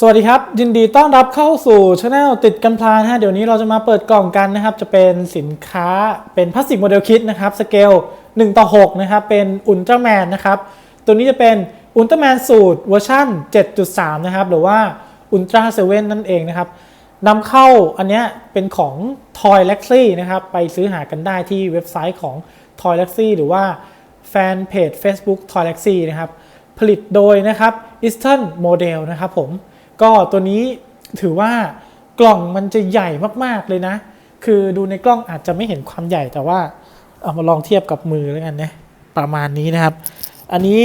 สวัสดีครับ ยินดีต้อนรับเข้าสู่ช anel ติดกันพลานฮะเดี๋ยวนี้เราจะมาเปิดกล่องกันนะครับ จะเป็นสินค้าเป็นพลาสติกโมเดลคิดนะครับสเกล1ต่อ6นะครับเป็นอุลตร้าแมนนะครับตัวนี้จะเป็นอุลตร้าแมนสูตรเวอร์ชัน7.3 นะครับ หรือว่าอุลตร้าเซเว่นนั่นเองนะครับนำเข้าอันนี้เป็นของ Toy l e x y นะครับไปซื้อหากันได้ที่เว็บไซต์ของ Toy l e x y หรือว่าแฟนเพจ Facebook Toy l e x y นะครับผลิตโดยนะครับ Eastern Model นะครับผม ก็ตัวนี้ถือว่ากล่องมันจะใหญ่มากๆเลยนะ คือดูในกล้องอาจจะไม่เห็นความใหญ่แต่ว่าเอามาลองเทียบกับมือแล้วกันนะประมาณนี้นะครับ อันนี้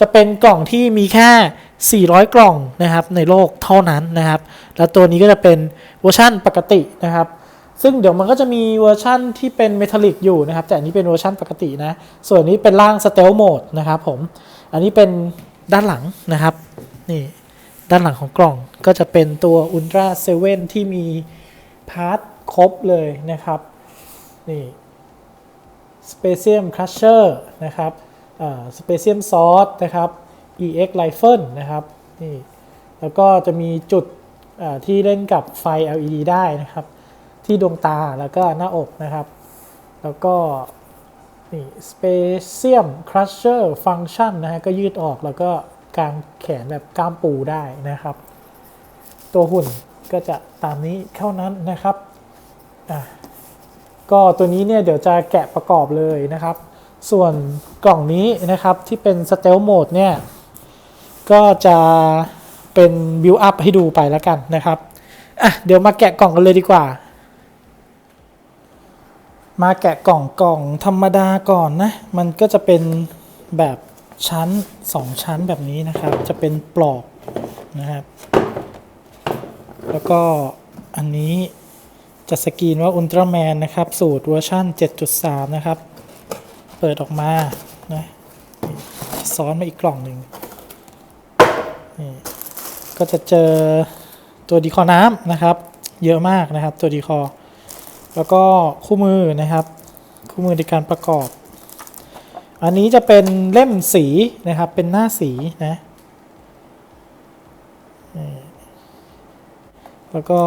จะเป็นกล่องที่มีแค่ 400 กล่องนะครับในโลกเท่านั้นนะครับ แล้วตัวนี้ก็จะเป็นเวอร์ชั่นปกตินะครับ ซึ่งเดี๋ยวมันก็จะมีเวอร์ชั่นที่เป็นเมทัลลิกอยู่นะครับ แต่อันนี้เป็นเวอร์ชั่นปกตินะ ส่วนนี้เป็นร่างสเตลโหมดนะครับผม อันนี้เป็นด้านหลังนะครับ นี่ ด้านหลังของกล่องก็จะเป็นตัว Ultra 7 ที่มีพาร์ทครบเลยนะครับ นี่ Spacium Crusher นะครับ Spacium Sword นะครับ EX Rifle นะครับนี่แล้วก็จะมีจุดที่เล่นกับไฟ LED ได้นะครับ ที่ดวงตาแล้วก็หน้าอกนะครับ แล้วก็นี่ Spacium Crusher Function นะฮะก็ยืดออกแล้วก็ กางแขนแบบกล้ามปูได้นะครับ ตัวหุ่นก็จะตามนี้เท่านั้นนะครับอะก็ตัวนี้เนี่ยเดี๋ยวจะแกะประกอบเลยนะครับ ส่วนกล่องนี้นะครับที่เป็น Stealth Mode เนี่ยก็จะเป็น Build Up ให้ดูไปแล้วกันนะครับอะเดี๋ยวมาแกะกล่องกันเลยดีกว่า มาแกะกล่องกล่องธรรมดาก่อนนะ มันก็จะเป็นแบบ ชั้น 2 ชั้นแบบนี้นะครับ จะเป็นปลอกนะครับ แล้วก็อันนี้จะสกรีนว่าอุลตร้าแมนนะครับ สูตรเวอร์ชัน7.3 นะครับ เปิดออกมานะนี่จะซ้อนมาอีกกล่องหนึ่งนี่ก็จะเจอตัวดีคอน้ำนะครับ เยอะมากนะครับตัวดีคอ แล้วก็คู่มือนะครับ คู่มือในการประกอบ อันนี้จะเป็นเล่มสีนะครับ เป็นหน้าสีนะแล้วก็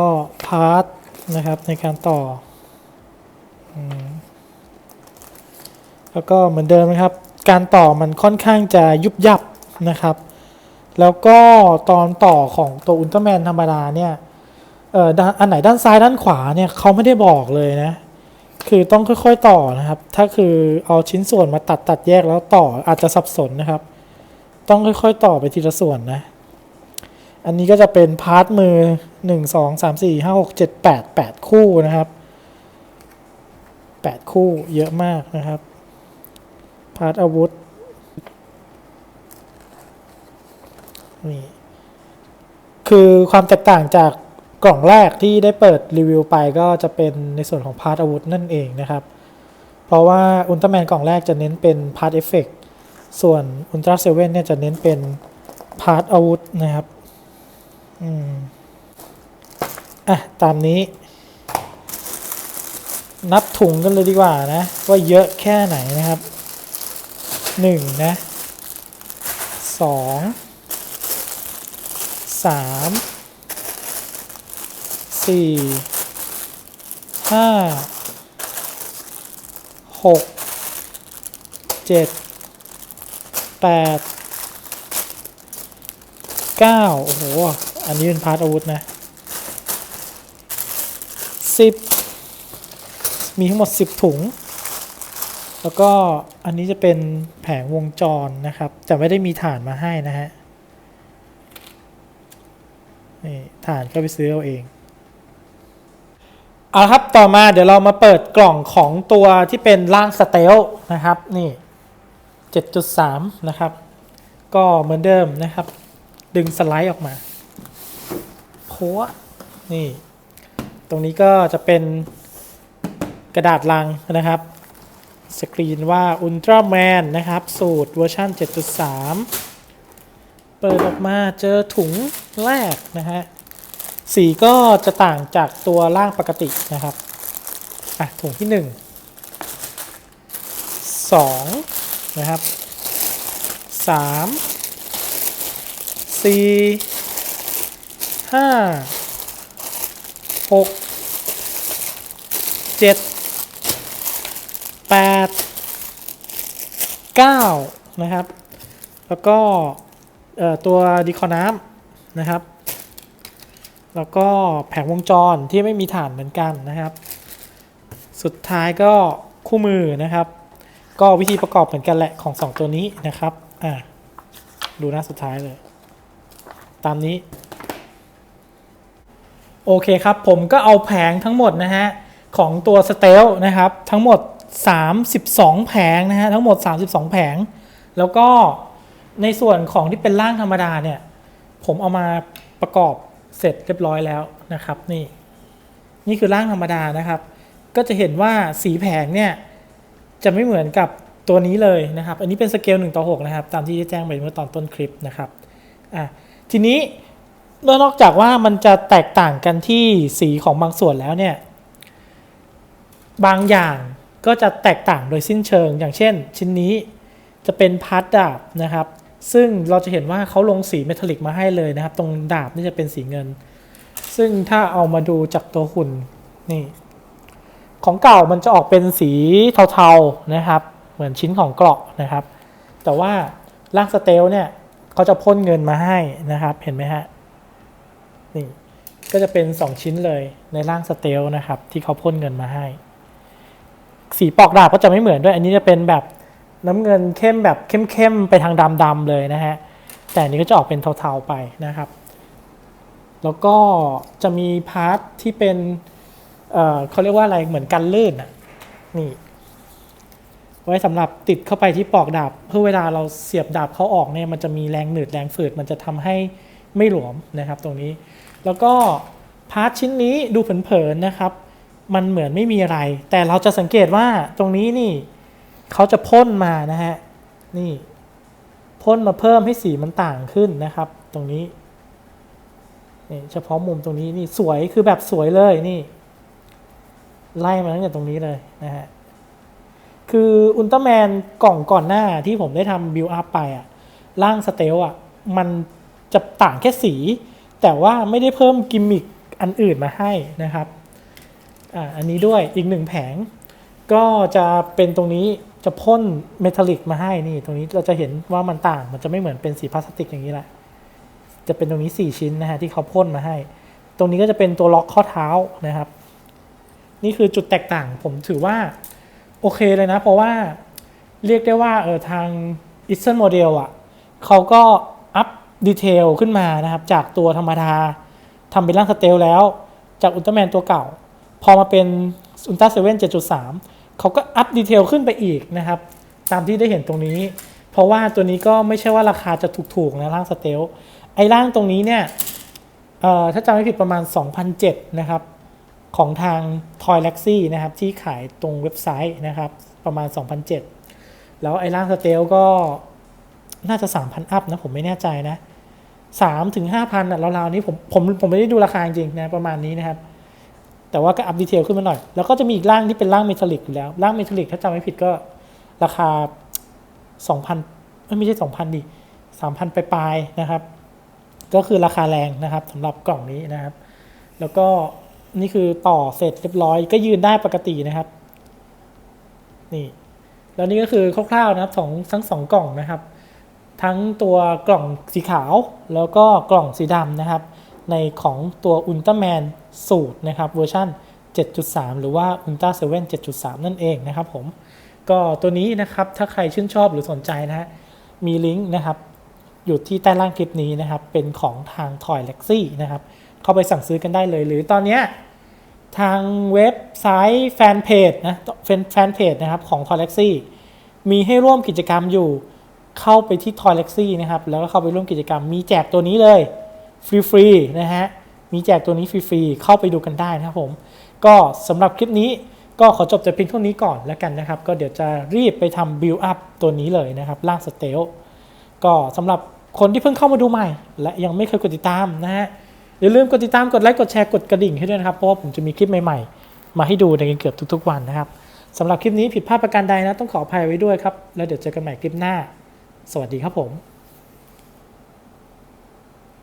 พาร์ทนะครับในการต่ออแล้วก็เหมือนเดิมนะครับ การต่อมันค่อนข้างจะยุบยับนะครับ แล้วก็ตอนต่อของตัวอุลตร้าแมนธรรมดาเนี่ยเอ่อด้านอันไหนด้านซ้ายด้านขวาเนี่ยเขาไม่ได้บอกเลยนะ คือต้องค่อยๆต่อนะครับ ถ้าคือเอาชิ้นส่วนมาตัดตัดแยกแล้วต่ออาจจะสับสนนะครับ ต้องค่อยๆต่อไปทีละส่วนนะ อันนี้ก็จะเป็นพาร์ทมือ 1 2 3 4 5 6 7 8 8 คู่นะครับ 8 คู่เยอะมากนะครับ พาร์ทอาวุธนี่คือความแตกต่างจาก กล่องแรกที่ได้เปิดรีวิวไปก็จะเป็นในส่วนของพาร์ทอาวุธนั่นเองนะครับ เพราะว่าอุลตร้าแมนกล่องแรกจะเน้นเป็นพาร์ทเอฟเฟกส่วนอุลตร้าเซเว่นเนี่ยจะเน้นเป็นพาร์ทอาวุธนะครับ อืม อะ ตามนี้ นับถุงกันเลยดีกว่านะ ว่าเยอะแค่ไหนนะครับหนึ่งนะสองสาม สี่ห้าหกเจ็ดแปดเก้าโอ้โห อันนี้เป็นพาร์ทอาวุธนะสิบมีทั้งหมดสิบถุง แล้วก็อันนี้จะเป็นแผงวงจรนะครับแต่ไม่ได้มีฐานมาให้นะฮะนี่ฐานก็ไปซื้อเอาเอง เอาครับต่อมาเดี๋ยวเรามาเปิดกล่องของตัวที่เป็นร่างสเตลนะครับนี่7.3 นะครับ ก็เหมือนเดิมนะครับ ดึงสไลด์ออกมาโพะนี่ ตรงนี้ก็จะเป็นกระดาษลังนะครับ สกรีนว่า Ultra Man นะครับ สูตรเวอร์ชัน7.3 เปิดออกมาเจอถุงแรกนะฮะ สีก็จะต่างจากตัวล่างปกตินะครับอะถุงที่หนึ่งสองนะครับสามสี่ห้าหกเจ็ดแปดเก้านะครับ แล้วก็ตัวดีคอน้ำนะครับ แล้วก็แผงวงจรที่ไม่มีฐานเหมือนกันนะครับ สุดท้ายก็คู่มือนะครับ ก็วิธีประกอบเหมือนกันแหละของ 2 ตัวนี้นะครับอ่าดูหน้าสุดท้ายเลย ตามนี้ โอเคครับผมก็เอาแผงทั้งหมดนะฮะของตัวสเตลนะครับ ทั้งหมด 32 แผงนะฮะทั้งหมด 32 แผง แล้วก็ในส่วนของที่เป็นร่างธรรมดาเนี่ย ผมเอามาประกอบ เสร็จเรียบร้อยแล้วนะครับนี่นี่คือร่างธรรมดานะครับ ก็จะเห็นว่าสีแผงเนี่ยจะไม่เหมือนกับตัวนี้เลยนะครับ อันนี้เป็นสเกล1ต่อ6นะครับ ตามที่ได้แจ้งไปเมื่อตอนต้นคลิปนะครับอะทีนี้นอกจากว่ามันจะแตกต่างกันที่สีของบางส่วนแล้วเนี่ย บางอย่างก็จะแตกต่างโดยสิ้นเชิง อย่างเช่น ชิ้นนี้จะเป็นพาร์ทดาบนะครับ ซึ่งเราจะเห็นว่าเขาลงสีเมทัลลิกมาให้เลยนะครับ ตรงดาบนี่จะเป็นสีเงิน ซึ่งถ้าเอามาดูจากตัวหุ่นนี่ ของเก่ามันจะออกเป็นสีเทาๆนะครับ เหมือนชิ้นของเกราะนะครับ แต่ว่าร่างสเตลเนี่ยเขาจะพ่นเงินมาให้นะครับ เห็นไหมฮะนี่ก็จะเป็น 2 ชิ้นเลยในร่างสเตลนะครับ ที่เขาพ่นเงินมาให้ สีปอกดาบก็จะไม่เหมือนด้วย อันนี้จะเป็นแบบ น้ำเงินเข้มแบบเข้มๆไปทางดำๆเลยนะฮะ แต่อันนี้ก็จะออกเป็นเทาๆไปนะครับ แล้วก็จะมีพาร์ทที่เป็นเเขาเรียกว่าอะไรเหมือนกันลื่นอะนี่ ไว้สำหรับติดเข้าไปที่ปอกดาบ เพื่อเวลาเราเสียบดาบเขาออกเนี่ยมันจะมีแรงหนืดแรงฝืดมันจะทำให้ไม่หลวมนะครับตรงนี้ แล้วก็พาร์ทชิ้นนี้ดูเผินๆนะครับ มันเหมือนไม่มีอะไร แต่เราจะสังเกตว่าตรงนี้นี่ เขาจะพ่นมานะฮะ นี่พ่นมาเพิ่มให้สีมันต่างขึ้นนะครับ ตรงนี้นี่เฉพาะมุมตรงนี้นี่สวยคือแบบสวยเลยนี่ ไล่มาตั้งแต่ตรงนี้เลยนะฮะคืออุลตร้าแมนกล่องก่อนหน้าที่ผมได้ทำบิลอัพไปอะร่างสเตลอะมันจะต่างแค่สี แต่ว่าไม่ได้เพิ่มกิมมิคอันอื่นมาให้นะครับอ่าอันนี้ด้วยอีกหนึ่งแผง ก็จะเป็นตรงนี้ จะพ่นเมทัลลิกมาให้นี่ ตรงนี้เราจะเห็นว่ามันต่าง มันจะไม่เหมือนเป็นสีพลาสติกอย่างนี้แหละ จะเป็นตรงนี้ 4 ชิ้นนะฮะที่เขาพ่นมาให้ ตรงนี้ก็จะเป็นตัวล็อกข้อเท้านะครับ นี่คือจุดแตกต่างผมถือว่าโอเคเลยนะ เพราะว่าเรียกได้ว่าเออทาง e a s t e r n Model อะเขาก็อัพดีเทลขึ้นมานะครับ จากตัวธรรมดาทำเป็นร่างสเตลแล้ว จากอุลตร้าแมนตัวเก่า พอมาเป็นอุลตร้าเซเว่น7.3 เขาก็อัพดีเทลขึ้นไปอีกนะครับ ตามที่ได้เห็นตรงนี้ เพราะว่าตัวนี้ก็ไม่ใช่ว่าราคาจะถูกๆนะร่างสเตลไอ้ร่างตรงนี้เนี่ยถ้าจำไม่ผิดประมาณ 2,007นะครับของทาง Toy l e x y นะครับที่ขายตรงเว็บไซต์นะครับประมาณ 2,007แล้วไอ้ร่างสเตลก็น่าจะ 3,000 อัพนะผมไม่แน่ใจนะ3-5,000อะราวๆนี้ผมผมผมไม่ได้ดูราคาจริงนะประมาณนี้นะครับ แต่ว่าก็อัพดีเทลขึ้นมาหน่อย แล้วก็จะมีอีกร่างที่เป็นร่างเมทัลลิกอยู่แล้ว ร่างเมทัลลิกถ้าจำไม่ผิดก็ราคา 2,000เอ้ยไม่ใช่ 2,000ดิ3,000ปลายๆนะครับ ก็คือราคาแรงนะครับสำหรับกล่องนี้นะครับ แล้วก็นี่คือต่อเสร็จเรียบร้อยก็ยืนได้ปกตินะครับ นี่ แล้วนี่ก็คือคร่าวๆนะครับสองทั้งสองกล่องนะครับ ทั้งตัวกล่องสีขาวแล้วก็กล่องสีดำนะครับ ในของตัวอุลตร้าแมนสูตรนะครับเวอร์ชัน7.3 หรือว่าอุลตร้าเซเว่น7.3 นั่นเองนะครับผมก็ตัวนี้นะครับถ้าใครชื่นชอบหรือสนใจนะฮะมีลิงก์นะครับอยู่ที่ใต้ล่างคลิปนี้นะครับ เป็นของทาง Toy l e x y นะครับ เข้าไปสั่งซื้อกันได้เลย หรือตอนนี้ทางเว็บไซต์แฟนเพจนะแฟนเพจนะครับของ Toy l e x y มีให้ร่วมกิจกรรมอยู่เข้าไปที่ Toy l e x y นะครับ แล้วก็เข้าไปร่วมกิจกรรมมีแจกตัวนี้เลย ฟรีๆนะฮะ มีแจกตัวนี้ฟรีๆเข้าไปดูกันได้นะครับผม ก็สำหรับคลิปนี้ก็ขอจบแต่เพียงเท่านี้ก่อนแล้วกันนะครับ ก็เดี๋ยวจะรีบไปทำ build up ตัวนี้เลยนะครับร่างสเตลก็สำหรับคนที่เพิ่งเข้ามาดูใหม่ และยังไม่เคยกดติดตามนะฮะอย่าลืมกดติดตามกดไลค์กดแชร์กดกระดิ่งให้ด้วยนะครับเพราะว่าผมจะมีคลิปใหม่ๆ มาให้ดูในเกือบทุกๆวันนะครับสำหรับคลิปนี้ผิดพลาดประการใดนะต้องขออภัยไว้ด้วยครับ แล้วเดี๋ยวเจอกันใหม่คลิปหน้า สวัสดีครับผม